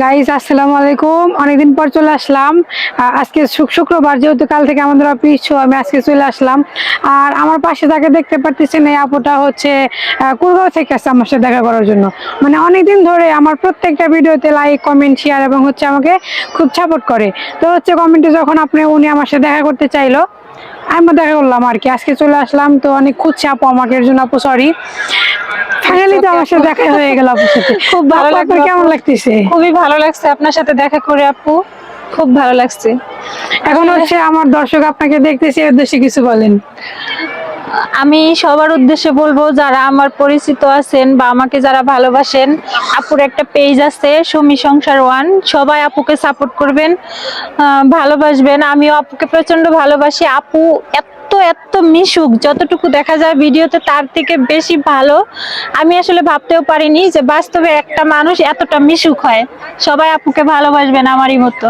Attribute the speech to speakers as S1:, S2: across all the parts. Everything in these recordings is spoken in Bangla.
S1: গাইজ আসসালামু আলাইকুম। অনেকদিন পর চলে আসলাম। আজকে শুক- শুক্রবার যেহেতু কাল থেকে আমাদের অফিস আমি আজকে চলে আসলাম। আর আমার পাশে তাকে দেখতে পারতেছেন এই আপুটা হচ্ছে আহ, কুড়গাঁও থেকে আসছে আমার সাথে দেখা করার জন্য। মানে অনেকদিন ধরে আমার প্রত্যেকটা ভিডিওতে লাইক কমেন্ট শেয়ার এবং হচ্ছে আমাকে খুব সাপোর্ট করে। তো হচ্ছে কমেন্টে যখন আপনি উনি আমার সাথে দেখা করতে চাইলো আমি দেখা করলাম আর কি। আজকে চলে আসলাম। তো অনেক খুঁজছে আপু আমাকে জন্য আপু সরি ফাইনালি তো আমার সাথে দেখা হয়ে গেল আপুর সাথে।
S2: খুব ভালো লাগল
S1: কেমন লাগতেছে?
S2: খুবই ভালো লাগছে আপনার সাথে দেখা করে আপু। খুব ভালো লাগছে।
S1: এখন হচ্ছে আমার দর্শক আপনাকে দেখতেছে এর উদ্দেশ্যে কিছু বলেন।
S2: আমি সবার উদ্দেশ্যে বলব যারা আমার পরিচিত আছেন বা আমাকে যারা ভালোবাসেন আপুর একটা পেজ আছে সুমি সংসার ওয়ান। সবাই আপুকে সাপোর্ট করবেন আহ, ভালোবাসবেন। আমিও আপুকে প্রচণ্ড ভালোবাসি। আপু এত এত মিশুক যতটুকু দেখা যায় ভিডিওতে তার থেকে বেশি ভালো। আমি আসলে ভাবতেও পারিনি যে বাস্তবে একটা মানুষ এতটা মিশুক হয়। সবাই আপুকে ভালোবাসবেন আমারই মতো।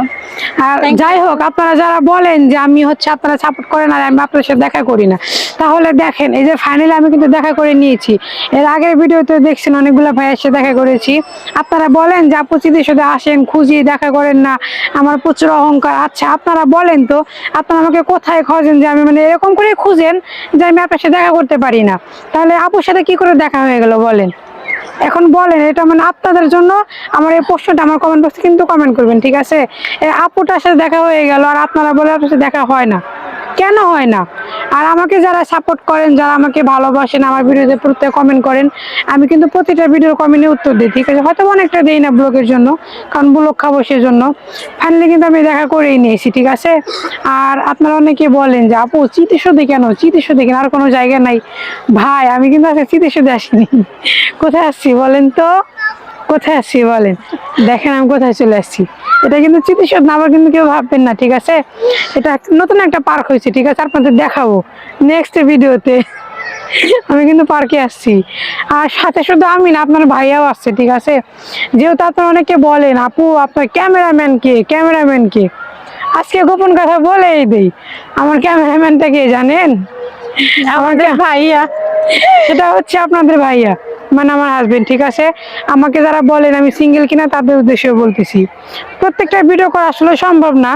S1: আর যাই হোক আপনারা যারা বলেন যে আমি হচ্ছে আপনারা সাপোর্ট করেন আর আমি আপনার সাথে দেখা করি না তাহলে দেখেন এই যে ফাইনালি আমি কিন্তু দেখা করে নিয়েছি। এর আগের ভিডিওতে দেখছেন অনেকগুলো ভাইয়ের সাথে দেখা করেছি। আপনারা বলেন যে আপু চিদির সাথে আসেন খুঁজি দেখা করেন না। আমার প্রচুর অহংকার। আচ্ছা আপনারা বলেন তো আপনারা আমাকে কোথায় খোঁজেন যে আমি মানে এরকম করে খুঁজেন যে আমি আপনার সাথে দেখা করতে পারি না। তাহলে আপুর সাথে কি করে দেখা হয়ে গেল বলেন? এখন বলেন, এটা মানে আপনাদের জন্য আমার এই প্রশ্নটা আমার কমেন্ট বক্সে কিন্তু কমেন্ট করবেন, ঠিক আছে? আপুটার সাথে দেখা হয়ে গেল আর আপনারা বলে আপনার সাথে দেখা হয় না। কেন হয় না? আর আমাকে যারা সাপোর্ট করেন, যারা আমাকে ভালোবাসেন, আমার ভিডিওতে প্রত্যেক কমেন্ট করেন, আমি কিন্তু প্রতিটা ভিডিওর কমেন্টে উত্তর দিই, ঠিক আছে? হয়তো অনেকটা দিই না ব্লগের জন্য, কারণ ব্লগ খাব সেজন্য। ফাইনালি কিন্তু আমি দেখা করেই নিয়েছি, ঠিক আছে? আর আপনারা অনেকে বলেন যে, আপু চিতিসুদি কেন? চিতিসুদি কেন? আর কোনো জায়গা নাই। ভাই, আমি কিন্তু আজকে চিতিসুদি আসিনি। কোথায় আসছি বলেন তো? কোথায় আসছি বলেন? দেখেন আমি কোথায় চলে আসছি। এটা কিন্তু চিকিৎসক না আবার কিন্তু কেউ ভাববেন না ঠিক আছে? এটা নতুন একটা পার্ক হয়েছে ঠিক আছে? আপনাদের দেখাবো। নেক্সট ভিডিওতে আমি কিন্তু পার্কে আসছি। আর সাথে শুধু আমি না আপনার ভাইয়াও আসছে ঠিক আছে? যেহেতু আপনার অনেকে বলেন আপু আপনার ক্যামেরাম্যান কে? ক্যামেরাম্যান কে? আজকে গোপন কথা বলেই দেই। আমার ক্যামেরাম্যানটা কে জানেন?
S2: আমাদের ভাইয়া।
S1: সেটা হচ্ছে আপনাদের ভাইয়া। মানে আমার হাজবেন্ড ঠিক আছে? আমাকে যারা বলেন আমি সিঙ্গেল কিনা তাদের উদ্দেশ্যে বলতেছি। প্রত্যেকটা ভিডিও করা আসলে সম্ভব না।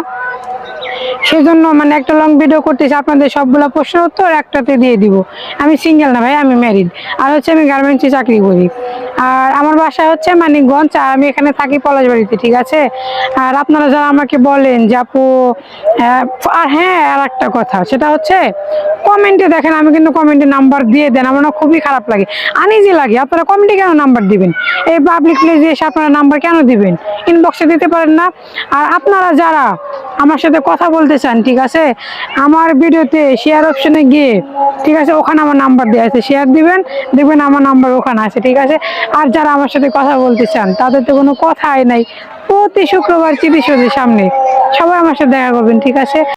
S1: সেই জন্য মানে একটা লং ভিডিও করতেছি, আপনাদের সবগুলা প্রশ্ন উত্তর একটাতে দিয়ে দিব। আমি সিঙ্গেল না ভাই, আমি ম্যারিড আর হচ্ছে আমি গার্মেন্টসে চাকরি করি। আর আমার বাসা হচ্ছে মানিকগঞ্জ আর আমি এখানে থাকি পলাশবাড়িতে ঠিক আছে? আর আপনারা যারা আমাকে বলেন যে আপু আর হ্যাঁ আর একটা কথা, সেটা হচ্ছে কমেন্টে দেখেন, আমি কিন্তু কমেন্টে নাম্বার দিয়ে দেন, আমার না খুবই খারাপ লাগে। আনইজি লাগে, আপনারা কমেন্টে কেন নাম্বার দিবেন? এই পাবলিক প্লেসে এসে আপনারা নাম্বার কেন দিবেন? ইনবক্সে দিতে পারেন না। আর আপনারা যারা আমার সাথে কথা বলতে চান, ঠিক আছে? আমার ভিডিওতে শেয়ার অপশনে গিয়ে, ঠিক আছে, ওখানে আমার নাম্বার দেওয়া আছে শেয়ার দিবেন, দেখবেন আমার নাম্বার ওখানে আছে, ঠিক আছে? আর যারা আমার সাথে কথা বলতে চান, তাদের তো কোনো কথাই নাই। প্রতি শুক্রবার চিকিৎসকের সামনে সবাই আমার সাথে দেখা করবেন, ঠিক আছে?